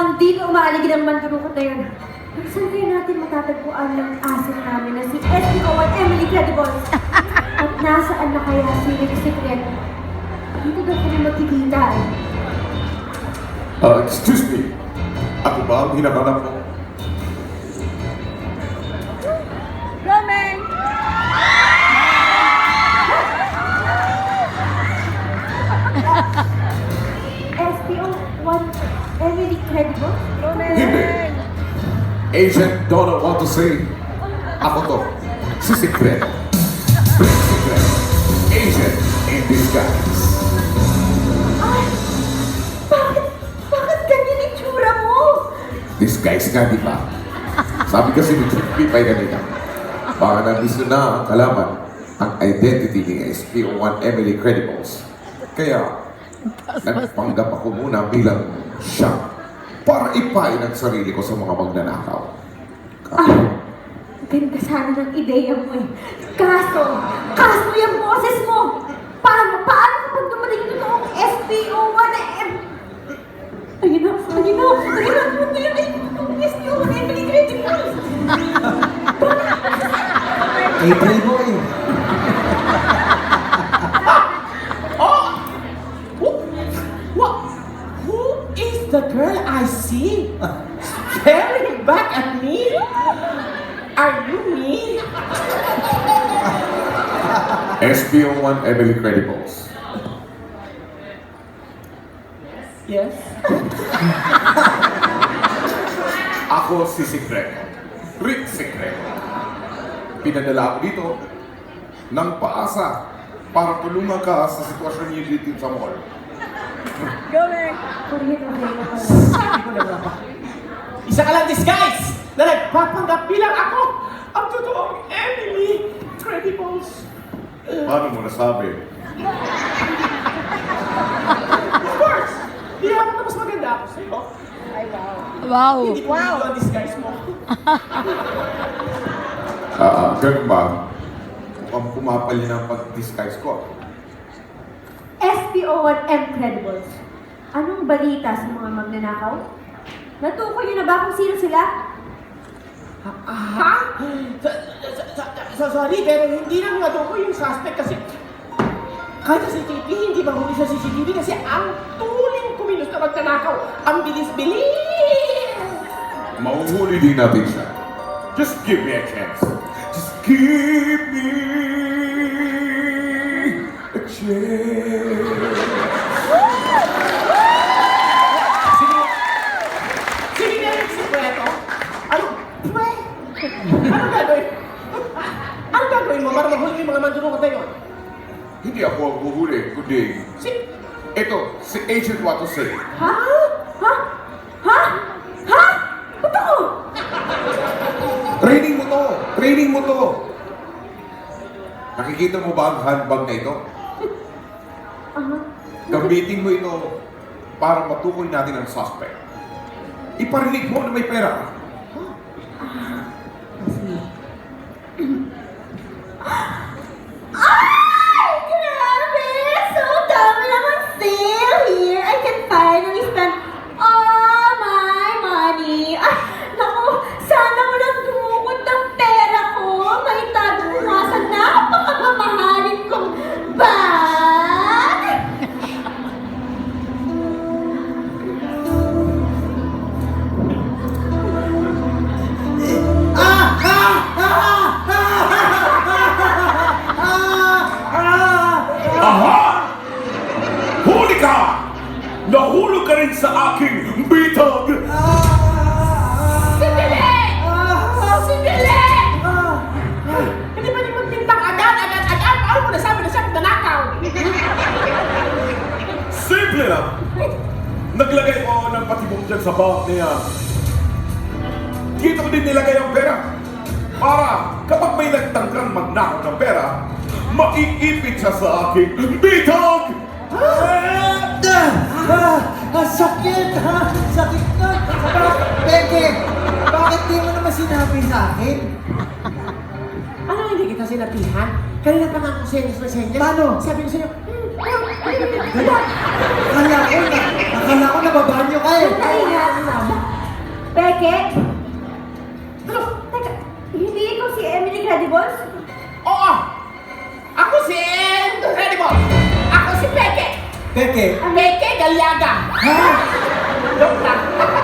lamang dito umaaligid ang mandurukot na yun. Saan kaya natin matatagpuan ng asin namin na si SPO at Emily Credible? At nasaan na kaya si Rick Secret? Dito daw kami magkikita eh. Uh, excuse me. Ako ba ang hinahanap mo? Agent Donald want to say, ako to, si Secret. Secret. Agent in disguise. Ay! Bakit? Bakit ganyan yung tsura mo? Disguise nga, di ba? Sabi kasi ni Chief Pipay kanina, baka nandis na ang kalaman ang identity ni SPO1 Emily Credibles. Kaya, nagpanggap ako muna bilang siya para ipain ang sarili ko sa mga magnanakaw. Ah, ganda sana ng ideya mo eh. Kaso, kaso yung boses mo. Paano, paano kapag dumating ito ang SPO1 na M... Ayun na, ayun na, ayun na, ayun na, ayun na, yung SPO1 na Emily Credibles. April Boy. What? See staring back at me? Are you me? SPO1 Emily Credibles. Yes. Ako si Secret. Rick Secret. Pinadala ako dito ng paasa para tulungan ka sa sitwasyon niyo dito sa mall. Nga ba? Isa ka lang disguise na nagpapanggap bilang ako ang totoong Emily Credibles. Paano mo nasabi? Of course! Di ako na mas maganda ako sa'yo. Wow. Hindi ko wow. ang disguise mo. Ah, uh, ganun ba? Mukhang pumapali ng pag-disguise ko. SPO1 M Credibles. Anong balita sa mga magnanakaw? Natukoy niyo na ba kung sino sila? Ha? Sa, sa, sa, sa, sorry, pero hindi lang ko yung suspect kasi kahit sa CCTV, hindi mahuli sa CCTV kasi ang tuling kumilos na magtanakaw. Ang bilis-bilis! Mauhuli din natin siya. Just give me a chance. Just give me a chance. Sige, sige na yung sikreto. Ano? Pwe? Ano gagawin? Ano gagawin mo para mahuli yung mga na yun? Hindi ako ang huhuli, kundi Si... ito, si Agent Watosay. Ha? Ha? Ha? Ha? Ba't ako? Training mo to! Training mo to! Nakikita mo ba ang handbag na ito? Aha. Gamitin mo ito para matukoy natin ang suspect. Iparinig mo na may pera mm Simple lang! Naglagay ko ng patibong dyan sa bawat niya. Dito ko din nilagay ang pera. Para kapag may nagtangkang magnakaw ng pera, maiipit siya sa aking bitag! Ah! Ah! Ah! Sakit! Ha? Sakit na! Peke! Bakit di mo naman sinabi sa akin? Ano hindi kita sinabihan? Kanina pa nga ako senyas na senyas. Paano? Sabi ko sa'yo, hmm, Akala ko na, akala ko nababanyo ka eh. Nga lang. Peke? Ano? Teka, hindi ikaw si Emily Credibles? Oo! Ako si Incredible! Ako si Peke! Peke. Peke Galiaga! Ha? Joke lang!